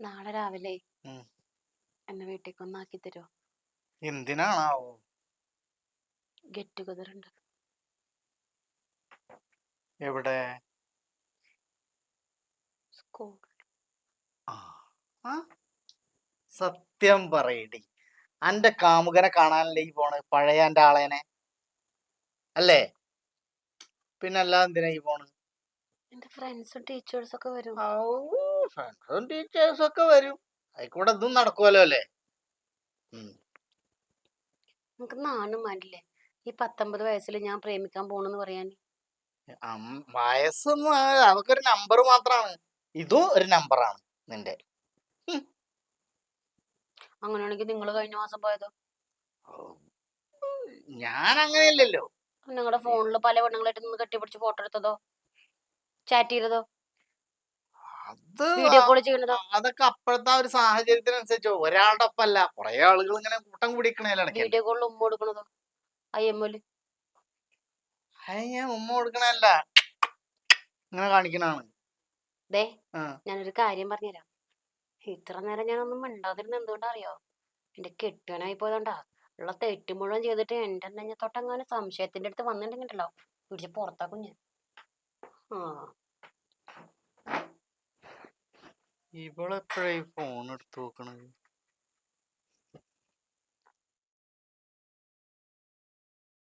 നാളെ രാവിലെ. എന്നെ ആക്കി തരുമോ എന്തിനാണാവോ? ഗെറ്റ് ടുഗദർ ഉണ്ട്. എവിടെ? സ്കൂൾ? സത്യം പറയടി. അന്റെ കാമുകനെ കാണാനല്ലേ ഈ പോണ്? പഴയ എന്റെ ആളേനെ. അല്ലേ? പിന്നെ അല്ലാതെ എന്തിനാ ഈ പോണ്? എന്റെ ഫ്രണ്ട്സും ടീച്ചേഴ്സും ഒക്കെ വരും. ഫ്രണ്ട്സും ടീച്ചേഴ്സും ഒക്കെ വരും. ആയിക്കൂടെ ഇതും നടക്കുമല്ലോ അല്ലേ. നമുക്ക് നാണം വേണ്ടില്ലേ ഈ പത്തൊമ്പത് വയസ്സിൽ ഞാൻ പ്രേമിക്കാൻ പോണെന്ന് പറയാൻ വയസ്സൊന്നും അവക്കൊരു നമ്പർ മാത്രമാണ് ഇതും ഒരു നമ്പറാണ് നിന്റെ. അങ്ങനെയാണെങ്കിൽ നിങ്ങൾ കഴിഞ്ഞ മാസം പോയതോ? ഞാൻ അങ്ങനെയല്ലല്ലോ നിങ്ങളുടെ ഫോണിൽ പല പെണ്ണുങ്ങളായിട്ട് നിന്ന് കെട്ടിപ്പിടിച്ച് ഫോട്ടോ എടുത്തതോ? ചാറ്റ് ചെയ്തതോ? അത് വീഡിയോ കോൾ ചെയ്യണതോ അതൊക്കെ അപ്പോഴത്തെ ആ ഒരു സാഹചര്യത്തിനനുസരിച്ച് ഒരാളുടെ ഒപ്പല്ല കുറെ ആളുകൾ ഇങ്ങനെ കൂട്ടം കുടിക്കണേലാണ് വീഡിയോ കോളിൽ ഉമ്മ കൊടുക്കണതോ? ഞാൻ കൊടുക്കണല്ല ഇങ്ങനെ കാണിക്കണാണ് ദേ ആ. ഞാനൊരു കാര്യം പറഞ്ഞുതരാം. ഇത്ര നേരം ഞാനൊന്നും മിണ്ടാതിരുന്ന എന്തുകൊണ്ടാ അറിയോ എന്റെ കെട്ടുവനായി പോയതുകൊണ്ടാ. ഉള്ള തെറ്റ് മുഴുവൻ ചെയ്തിട്ട് എന്റെ നെഞ്ഞത്തോട്ടങ്ങനെ സംശയത്തിന്റെ അടുത്ത് വന്നിട്ടുണ്ടെങ്കിലോ പിടിച്ച് പുറത്താക്കും ഞാൻ. ആ. ഇവളെപ്പോഴാ ഈ ഫോൺ എടുത്തു നോക്കണത്?